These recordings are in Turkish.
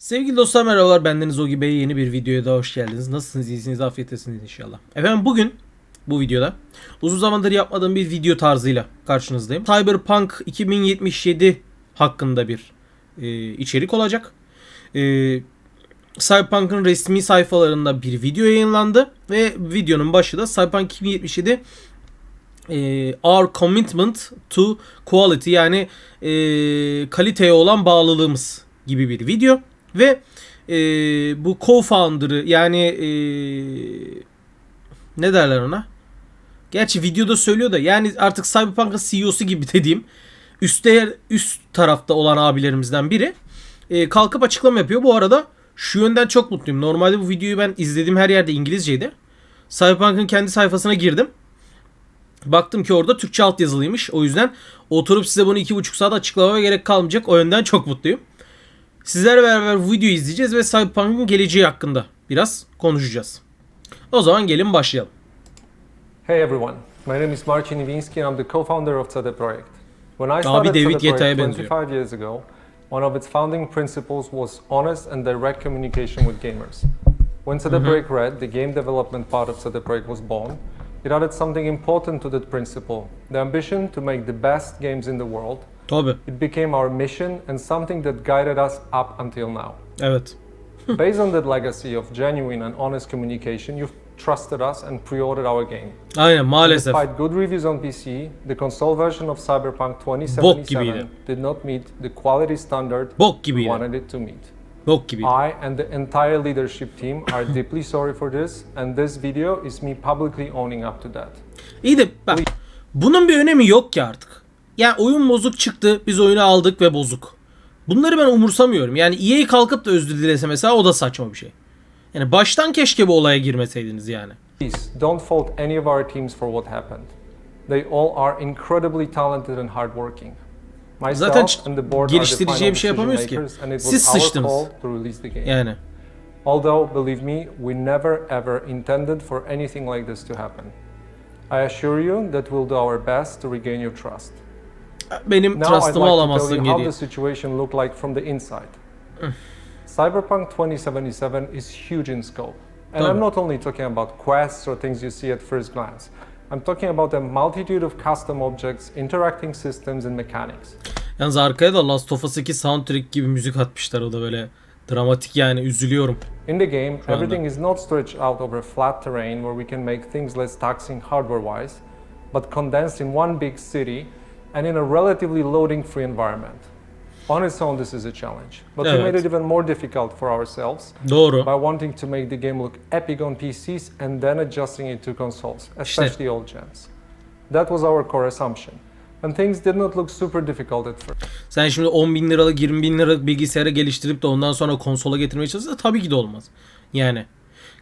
Sevgili dostlar merhabalar bendeniz Ogi Bey yeni bir videoya da hoş geldiniz. Nasılsınız iyisiniz afiyettesiniz inşallah. Efendim bugün bu videoda uzun zamandır yapmadığım bir video tarzıyla karşınızdayım. Cyberpunk 2077 hakkında bir e, içerik olacak. E, Cyberpunk'ın resmi sayfalarında bir video yayınlandı ve videonun başı da Cyberpunk 2077 e, Our Commitment to Quality yani e, kaliteye olan bağlılığımız gibi bir video ve e, bu co-founder'ı yani e, ne derler ona? Gerçi videoda söylüyor da yani artık Cyberpunk'ın CEO'su gibi dediğim üstte üst tarafta olan abilerimizden biri e, kalkıp açıklama yapıyor. Bu arada şu yönden çok mutluyum. Normalde bu videoyu ben izlediğim her yerde İngilizceydi. Cyberpunk'ın kendi sayfasına girdim. Baktım ki orada Türkçe alt yazılıymış. O yüzden oturup size bunu iki buçuk saat açıklamaya gerek kalmayacak. O yönden çok mutluyum. Sizlerle beraber bu videoyu izleyeceğiz ve Cyberpunk'ın geleceği hakkında biraz konuşacağız. O zaman gelin başlayalım. Hey everyone, my name is Marcin Iwiński and I'm the co-founder of CD Projekt. When I started David CD Guetta'ya Projekt benziyor. 25 years ago, one of its founding principles was honest and direct communication with gamers. When CD Projekt Red, the game development part of CD Projekt was born, it added something important to that principle, the ambition to make the best games in the world. Tabi. It became our mission and something that guided us up until now. Evet. Based on that legacy of genuine and honest communication, you've trusted us and pre-ordered our game. Aynen maalesef. Despite good reviews on PC, the console version of Cyberpunk Bok 2077 gibiydi. did not meet the quality standard Bok we gibiydi. wanted it to meet. Bok gibiydi. I and the entire leadership team are deeply sorry for this, and this video is me publicly owning up to that. İyi de bak bunun bir önemi yok ki artık. Yani oyun bozuk çıktı biz oyunu aldık ve bozuk. Bunları ben umursamıyorum. Yani EA kalkıp da özür dilese mesela o da saçma bir şey. Yani baştan keşke bu olaya girmeseydiniz yani. Please don't fault any of our teams for what happened. They all are incredibly talented and hardworking. Zaten geliştiriciye bir şey yapamıyoruz ki. Siz sıçtınız. Yani. Although, believe me, we never ever intended for anything like this to happen. I assure you that we'll do our best to regain your trust. Benim Now I'd like trustımı to tell alamazsın you how geriye. the situation looked like from the inside. Cyberpunk 2077 is huge in scope. And Tabii. I'm not only talking about quests or things you see at first glance. I'm talking about a multitude of custom objects, interacting systems and mechanics. Yalnız arkaya da Last of Us 2 soundtrack gibi müzik atmışlar o da böyle dramatik yani üzülüyorum. In the game, anda. everything is not stretched out over flat terrain where we can make things less taxing hardware-wise, but condensed in one big city and in a relatively loading-free environment. On its own, this is a challenge, but we Evet. made it even more difficult for ourselves Doğru. by wanting to make the game look epic on PCs and then adjusting it to consoles, especially old gens. That was our core assumption. And things did not look super difficult at first. Sen şimdi 10 bin liralık 20 bin liralık bilgisayarı geliştirip de ondan sonra konsola getirmeye çalışırsa tabii ki de olmaz. Yani.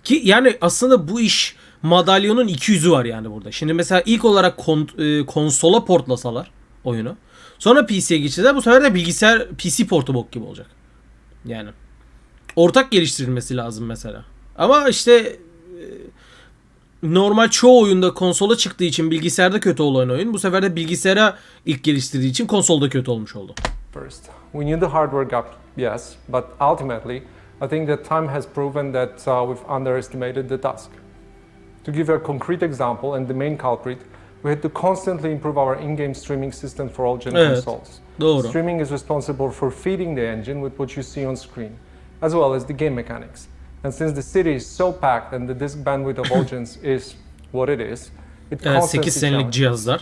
Ki yani aslında bu iş madalyonun iki yüzü var yani burada. Şimdi mesela ilk olarak kon- e, konsola portlasalar oyunu. Sonra PC'ye geçirseler bu sefer de bilgisayar PC portu bok gibi olacak. Yani. Ortak geliştirilmesi lazım mesela. Ama işte e, normal çoğu oyunda konsola çıktığı için bilgisayarda kötü olan oyun bu sefer de bilgisayara ilk geliştirdiği için konsolda kötü olmuş oldu. first. We knew the hardware gap, yes, but ultimately, I think that time has proven that uh, we've underestimated the task. To give a concrete example, and the main culprit, we had to constantly improve our in-game streaming system for all gen Evet, eh, consoles. Doğru. Streaming is responsible for feeding the engine with what you see on screen, as well as the game mechanics. And since the city is so packed and the disk bandwidth of all gens is what it is, it Evet, constantly 8 senelik challenges. cihazlar.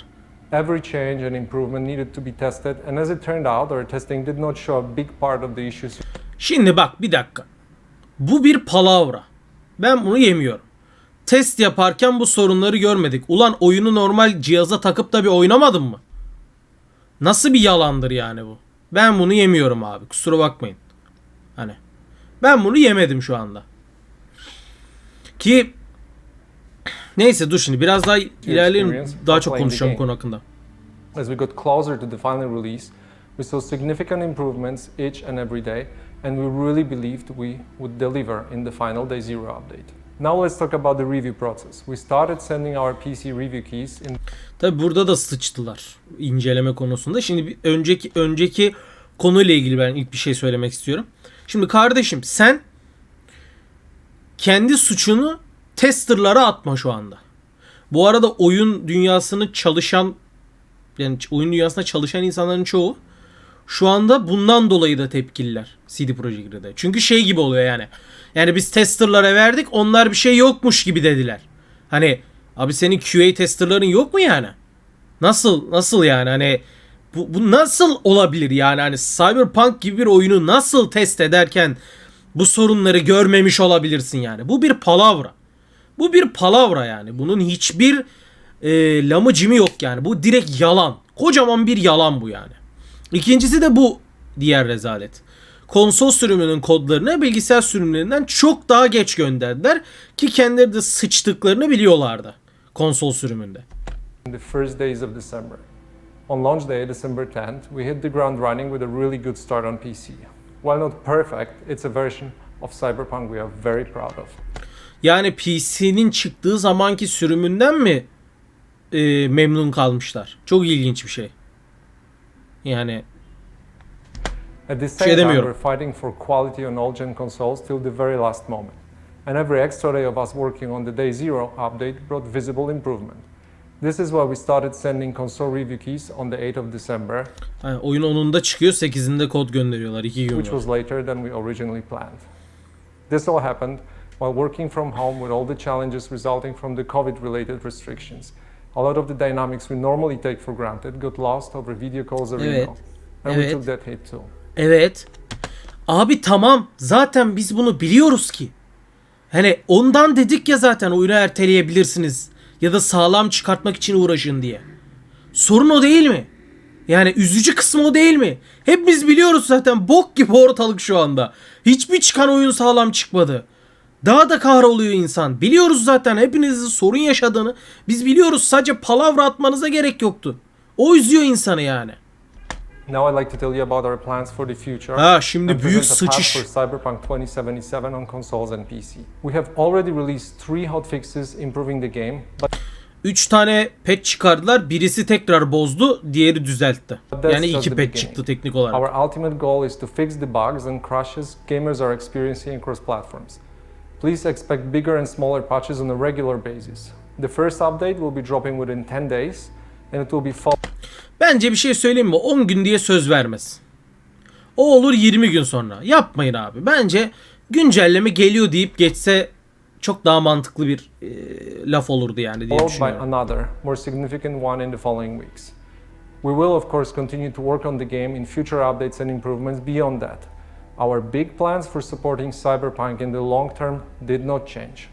Every change and improvement needed to be tested, and as it turned out, our testing did not show a big part of the issues Şimdi bak bir dakika. Bu bir palavra. Ben bunu yemiyorum. Test yaparken bu sorunları görmedik. Ulan oyunu normal cihaza takıp da bir oynamadın mı? Nasıl bir yalandır yani bu? Ben bunu yemiyorum abi. Kusura bakmayın. Hani ben bunu yemedim şu anda. Ki neyse dur şimdi biraz daha ilerleyelim. Daha çok konuşacağım konu hakkında. As we got closer to the final release, we saw significant improvements each and every day, and we really believed we would deliver in the final day zero update. Now let's talk about the review process. We started sending our PC review keys in Tabi burada da sıçtılar inceleme konusunda. Şimdi bir önceki önceki konuyla ilgili ben ilk bir şey söylemek istiyorum. Şimdi kardeşim sen kendi suçunu testerlara atma şu anda. Bu arada oyun dünyasını çalışan yani oyun dünyasında çalışan insanların çoğu şu anda bundan dolayı da tepkililer CD Projekt Red'e. Çünkü şey gibi oluyor yani. Yani biz testerlara verdik onlar bir şey yokmuş gibi dediler. Hani abi senin QA testerların yok mu yani? Nasıl nasıl yani hani bu, bu nasıl olabilir yani hani Cyberpunk gibi bir oyunu nasıl test ederken bu sorunları görmemiş olabilirsin yani. Bu bir palavra. Bu bir palavra yani. Bunun hiçbir e, lamı cimi yok yani. Bu direkt yalan. Kocaman bir yalan bu yani. İkincisi de bu diğer rezalet. Konsol sürümünün kodlarını bilgisayar sürümlerinden çok daha geç gönderdiler ki kendileri de sıçtıklarını biliyorlardı konsol sürümünde. in the first days of December. On launch day, December 10th, we hit the ground running with a really good start on PC. While not perfect, it's a version of Cyberpunk we are very proud of. Yani PC'nin çıktığı zamanki sürümünden mi e, memnun kalmışlar? Çok ilginç bir şey. Yani At the Şey same time, demiyorum. we're fighting for quality on all-gen consoles till the very last moment. And every extra day of us working on the Day Zero update brought visible improvement. This is why we started sending console review keys on the 8th of December, ha, oyun 10'unda çıkıyor 8'inde kod gönderiyorlar 2 gün which var. was later than we originally planned. This all happened while working from home with all the challenges resulting from the COVID related restrictions. A lot of the dynamics we normally take for granted got lost over video calls or Evet. email. And we Evet. took that hit too. Evet. Abi tamam zaten biz bunu biliyoruz ki. Hani ondan dedik ya zaten oyunu erteleyebilirsiniz. Ya da sağlam çıkartmak için uğraşın diye. Sorun o değil mi? Yani üzücü kısmı o değil mi? Hepimiz biliyoruz zaten bok gibi ortalık şu anda. Hiçbir çıkan oyun sağlam çıkmadı. Daha da kahroluyor insan. Biliyoruz zaten hepinizin sorun yaşadığını. Biz biliyoruz sadece palavra atmanıza gerek yoktu. O üzüyor insanı yani. Now I'd like to tell you about our plans for the future. Ha şimdi büyük sıçış. for Cyberpunk 2077 on consoles and PC. We have already released three hotfixes improving the game, but 3 tane patch çıkardılar. Birisi tekrar bozdu, diğeri düzeltti. Yani iki patch çıktı teknik olarak. Our ultimate goal is to fix the bugs and crashes gamers are experiencing across platforms. Please expect bigger and smaller patches on a regular basis. The first update will be dropping within 10 days, and it will be followed Bence bir şey söyleyeyim mi? 10 gün diye söz vermez. O olur 20 gün sonra. Yapmayın abi. Bence güncelleme geliyor deyip geçse çok daha mantıklı bir e, laf olurdu yani diye followed by düşünüyorum. another, more significant one in the following weeks. We will, of course, continue to work on the game in future updates and improvements beyond that. Our big plans for supporting Cyberpunk in the long term did not change.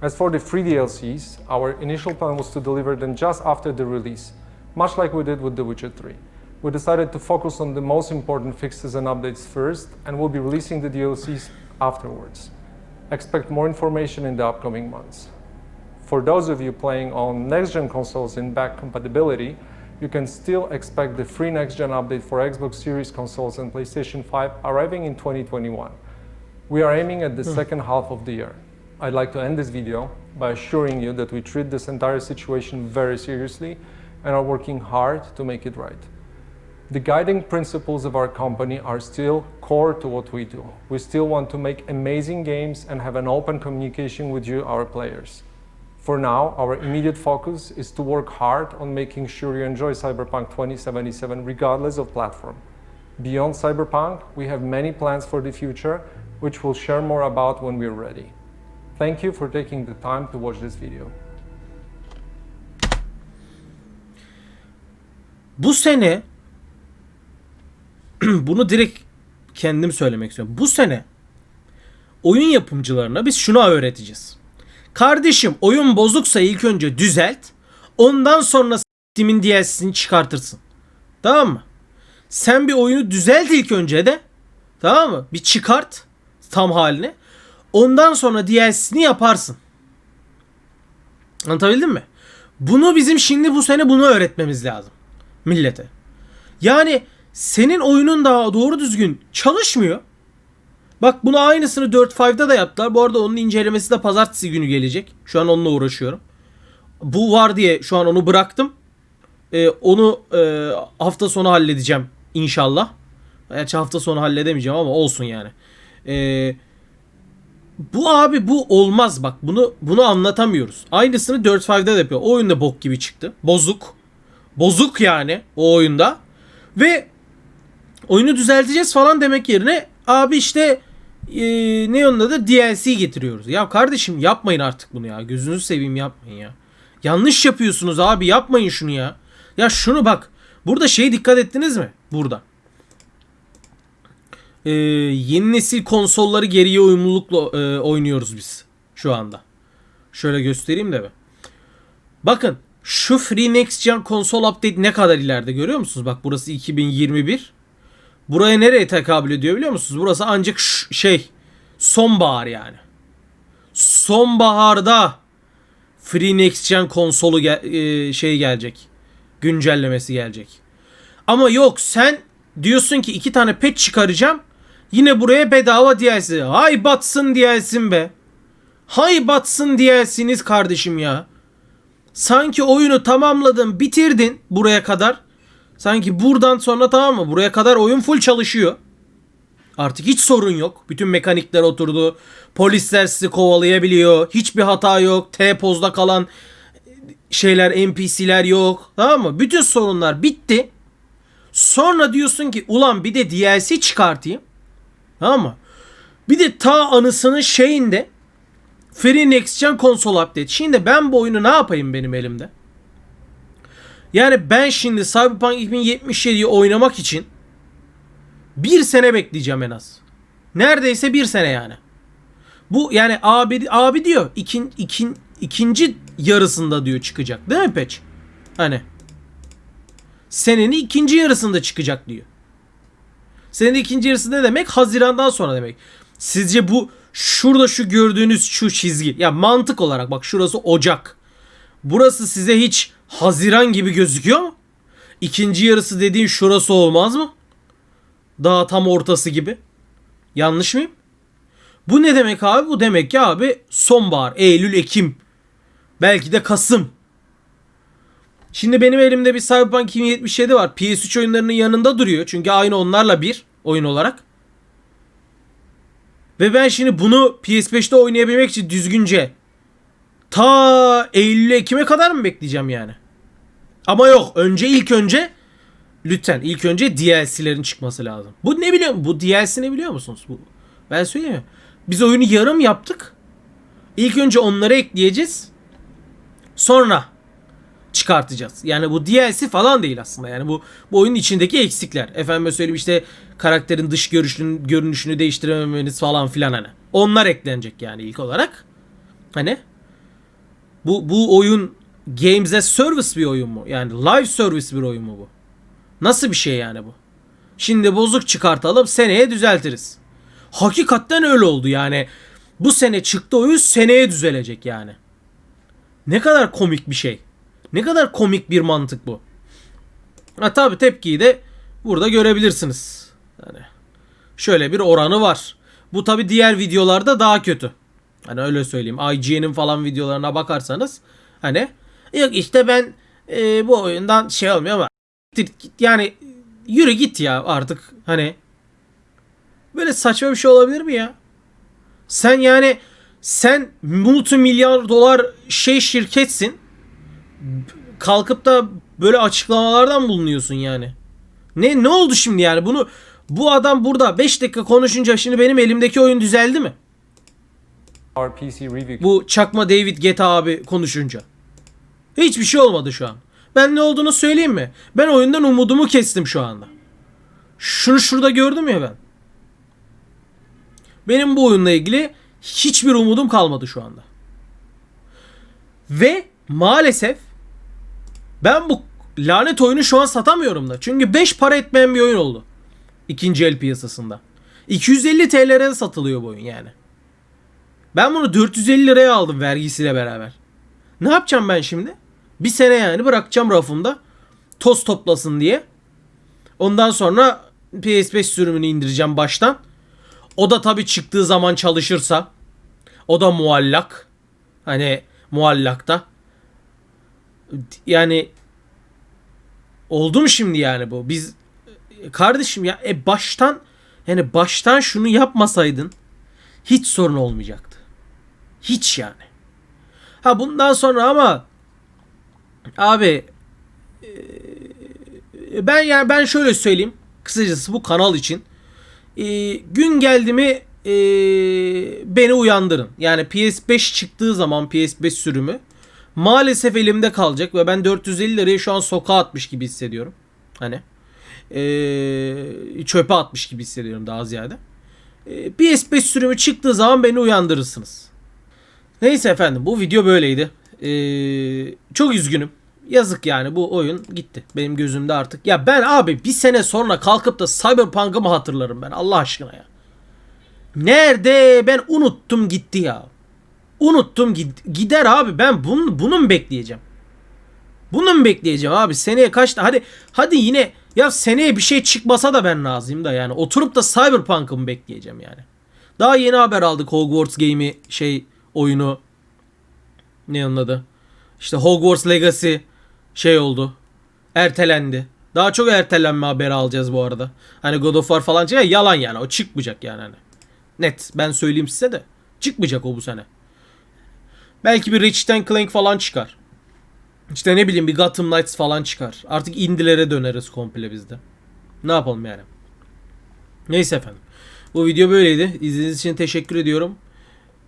As for the free DLCs, our initial plan was to deliver them just after the release, much like we did with The Witcher 3. We decided to focus on the most important fixes and updates first, and we'll be releasing the DLCs afterwards. Expect more information in the upcoming months. For those of you playing on next gen consoles in back compatibility, you can still expect the free next gen update for Xbox Series consoles and PlayStation 5 arriving in 2021. We are aiming at the hmm. second half of the year. I'd like to end this video by assuring you that we treat this entire situation very seriously and are working hard to make it right. The guiding principles of our company are still core to what we do. We still want to make amazing games and have an open communication with you, our players. For now, our immediate focus is to work hard on making sure you enjoy Cyberpunk 2077 regardless of platform. Beyond Cyberpunk, we have many plans for the future, which we'll share more about when we're ready. Thank you for taking the time to watch this video. Bu sene bunu direkt kendim söylemek istiyorum. Bu sene oyun yapımcılarına biz şunu öğreteceğiz. Kardeşim oyun bozuksa ilk önce düzelt. Ondan sonra Steam'in DLC'sini çıkartırsın. Tamam mı? Sen bir oyunu düzelt ilk önce de. Tamam mı? Bir çıkart tam halini. Ondan sonra DLC'sini yaparsın. Anlatabildim mi? Bunu bizim şimdi bu sene bunu öğretmemiz lazım millete. Yani senin oyunun daha doğru düzgün çalışmıyor. Bak bunu aynısını 4.5'da da yaptılar. Bu arada onun incelemesi de pazartesi günü gelecek. Şu an onunla uğraşıyorum. Bu var diye şu an onu bıraktım. Ee, onu e, hafta sonu halledeceğim inşallah. Gerçi hafta sonu halledemeyeceğim ama olsun yani. Ee, bu abi bu olmaz bak. Bunu bunu anlatamıyoruz. Aynısını 4-5'de de yapıyor. O oyunda bok gibi çıktı. Bozuk. Bozuk yani o oyunda. Ve oyunu düzelteceğiz falan demek yerine abi işte e, ne onun adı DLC getiriyoruz. Ya kardeşim yapmayın artık bunu ya. Gözünüzü seveyim yapmayın ya. Yanlış yapıyorsunuz abi yapmayın şunu ya. Ya şunu bak. Burada şeye dikkat ettiniz mi? Burada. Ee, yeni nesil konsolları geriye uyumlulukla e, oynuyoruz biz şu anda. Şöyle göstereyim de bir. Bakın şu Free Next Gen konsol update ne kadar ileride görüyor musunuz? Bak burası 2021. Buraya nereye tekabül ediyor biliyor musunuz? Burası ancak şey sonbahar yani. Sonbaharda Free Next Gen konsolu gel- e, şey gelecek. Güncellemesi gelecek. Ama yok sen diyorsun ki iki tane patch çıkaracağım. Yine buraya bedava DLC. Hay batsın DLC'm be. Hay batsın DLC'niz kardeşim ya. Sanki oyunu tamamladın, bitirdin buraya kadar. Sanki buradan sonra tamam mı? Buraya kadar oyun full çalışıyor. Artık hiç sorun yok. Bütün mekanikler oturdu. Polisler sizi kovalayabiliyor. Hiçbir hata yok. T-pozda kalan şeyler, NPC'ler yok. Tamam mı? Bütün sorunlar bitti. Sonra diyorsun ki ulan bir de DLC çıkartayım. Tamam mı? Bir de ta anısının şeyinde Free Next Gen konsol update. Şimdi ben bu oyunu ne yapayım benim elimde? Yani ben şimdi Cyberpunk 2077'yi oynamak için bir sene bekleyeceğim en az. Neredeyse bir sene yani. Bu yani abi abi diyor ikin, ikin, ikinci yarısında diyor çıkacak. Değil mi Patch? Hani senenin ikinci yarısında çıkacak diyor. Senenin ikinci yarısı ne demek? Hazirandan sonra demek. Sizce bu şurada şu gördüğünüz şu çizgi ya mantık olarak bak şurası Ocak. Burası size hiç Haziran gibi gözüküyor mu? İkinci yarısı dediğin şurası olmaz mı? Daha tam ortası gibi. Yanlış mıyım? Bu ne demek abi? Bu demek ki abi sonbahar, Eylül, Ekim. Belki de Kasım. Şimdi benim elimde bir Cyberpunk 2077 var. PS3 oyunlarının yanında duruyor. Çünkü aynı onlarla bir oyun olarak. Ve ben şimdi bunu PS5'te oynayabilmek için düzgünce ta Eylül Ekim'e kadar mı bekleyeceğim yani? Ama yok. Önce ilk önce lütfen ilk önce DLC'lerin çıkması lazım. Bu ne biliyor Bu DLC ne biliyor musunuz? Bu ben söyleyeyim? Biz oyunu yarım yaptık. İlk önce onları ekleyeceğiz. Sonra çıkartacağız. Yani bu DLC falan değil aslında. Yani bu bu oyunun içindeki eksikler. Efendim söyleyeyim işte karakterin dış görünüşünü, görünüşünü değiştirememeniz falan filan hani. Onlar eklenecek yani ilk olarak. Hani bu bu oyun Games as Service bir oyun mu? Yani live service bir oyun mu bu? Nasıl bir şey yani bu? Şimdi bozuk çıkartalım seneye düzeltiriz. Hakikaten öyle oldu yani. Bu sene çıktı oyun seneye düzelecek yani. Ne kadar komik bir şey. Ne kadar komik bir mantık bu. Ha tabi tepkiyi de burada görebilirsiniz. Yani şöyle bir oranı var. Bu tabi diğer videolarda daha kötü. Hani öyle söyleyeyim. IGN'in falan videolarına bakarsanız hani yok işte ben e, bu oyundan şey olmuyor ama yani yürü git ya artık hani böyle saçma bir şey olabilir mi ya? Sen yani sen multi milyar dolar şey şirketsin kalkıp da böyle açıklamalardan bulunuyorsun yani. Ne ne oldu şimdi yani bunu bu adam burada 5 dakika konuşunca şimdi benim elimdeki oyun düzeldi mi? Bu çakma David Guetta abi konuşunca. Hiçbir şey olmadı şu an. Ben ne olduğunu söyleyeyim mi? Ben oyundan umudumu kestim şu anda. Şunu şurada gördüm ya ben. Benim bu oyunla ilgili hiçbir umudum kalmadı şu anda. Ve maalesef ben bu lanet oyunu şu an satamıyorum da. Çünkü 5 para etmeyen bir oyun oldu. İkinci el piyasasında. 250 TL'ye satılıyor bu oyun yani. Ben bunu 450 liraya aldım vergisiyle beraber. Ne yapacağım ben şimdi? Bir sene yani bırakacağım rafımda. Toz toplasın diye. Ondan sonra PS5 sürümünü indireceğim baştan. O da tabii çıktığı zaman çalışırsa. O da muallak. Hani muallakta. Yani oldu mu şimdi yani bu? Biz kardeşim ya e baştan Yani baştan şunu yapmasaydın hiç sorun olmayacaktı. Hiç yani. Ha bundan sonra ama abi e, ben yani ben şöyle söyleyeyim kısacası bu kanal için E, gün geldi mi e, beni uyandırın. Yani PS5 çıktığı zaman PS5 sürümü maalesef elimde kalacak ve ben 450 lirayı şu an sokağa atmış gibi hissediyorum. Hani e, çöpe atmış gibi hissediyorum daha ziyade. E, PS5 sürümü çıktığı zaman beni uyandırırsınız. Neyse efendim bu video böyleydi. Ee, çok üzgünüm. Yazık yani bu oyun gitti. Benim gözümde artık. Ya ben abi bir sene sonra kalkıp da Cyberpunk'ı mı hatırlarım ben Allah aşkına ya. Nerede? Ben unuttum gitti ya. Unuttum gid- gider abi. Ben bunun, bunu mu bekleyeceğim? Bunu mu bekleyeceğim abi? Seneye kaç hadi hadi yine ya seneye bir şey çıkmasa da ben razıyım da yani. Oturup da Cyberpunk'ı mı bekleyeceğim yani? Daha yeni haber aldık Hogwarts Game'i şey oyunu ne onun adı? İşte Hogwarts Legacy şey oldu. Ertelendi. Daha çok ertelenme haberi alacağız bu arada. Hani God of War falan çıkıyor. Yalan yani. O çıkmayacak yani hani. Net. Ben söyleyeyim size de. Çıkmayacak o bu sene. Belki bir Ratchet Clank falan çıkar. İşte ne bileyim bir Gotham Knights falan çıkar. Artık indilere döneriz komple bizde. Ne yapalım yani. Neyse efendim. Bu video böyleydi. İzlediğiniz için teşekkür ediyorum.